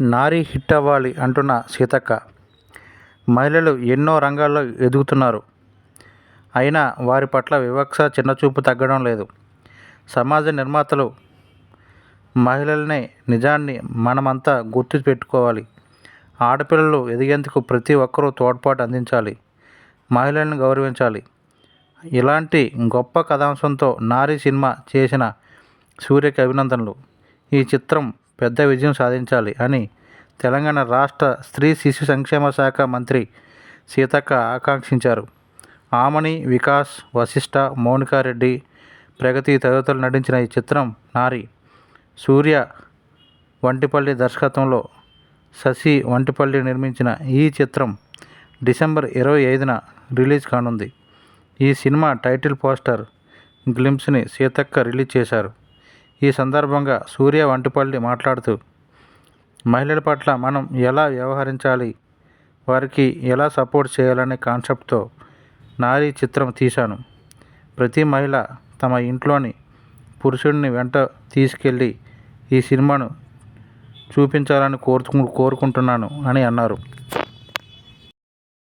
నారీ hit అవ్వాలి అంటున్న సీతక్క. మహిళలు ఎన్నో రంగాల్లో ఎదుగుతున్నారు. అయినా వారి పట్ల వివక్ష చిన్నచూపు తగ్గడం లేదు. సమాజ నిర్మాతలు మహిళలనే నిజాన్ని మనమంతా గుర్తు పెట్టుకోవాలి. ఆడపిల్లలు ఎదిగేందుకు ప్రతి ఒక్కరూ తోడ్పాటు అందించాలి. మహిళలను గౌరవించాలి. ఇలాంటి గొప్ప కథాంశంతో నారీ సినిమా చేసిన సూర్యకి అభినందనలు. ఈ చిత్రం పెద్ద విజయం సాధించాలి అని తెలంగాణ రాష్ట్ర స్త్రీ శిశు సంక్షేమ శాఖ మంత్రి సీతక్క ఆకాంక్షించారు. ఆమని వికాస్ వశిష్ఠ మౌనికారెడ్డి ప్రగతి తదితరులు నటించిన ఈ చిత్రం నారి. సూర్య వంటిపల్లి దర్శకత్వంలో శశి వంటిపల్లి నిర్మించిన ఈ చిత్రం డిసెంబర్ ఇరవై ఐదున రిలీజ్ కానుంది. ఈ సినిమా టైటిల్ పోస్టర్ గ్లిమ్స్ని సీతక్క రిలీజ్ చేశారు. ఈ సందర్భంగా సూర్య వంటిపల్లి మాట్లాడుతూ మహిళల పట్ల మనం ఎలా వ్యవహరించాలి? వారికి ఎలా సపోర్ట్ చేయాలనే కాన్సెప్ట్తో నారీ చిత్రం తీశాను. ప్రతి మహిళ తమ ఇంట్లోని పురుషుడిని వెంట తీసుకెళ్ళి ఈ సినిమాను చూపించాలని కోరుకు కోరుకుంటున్నాను అని అన్నారు.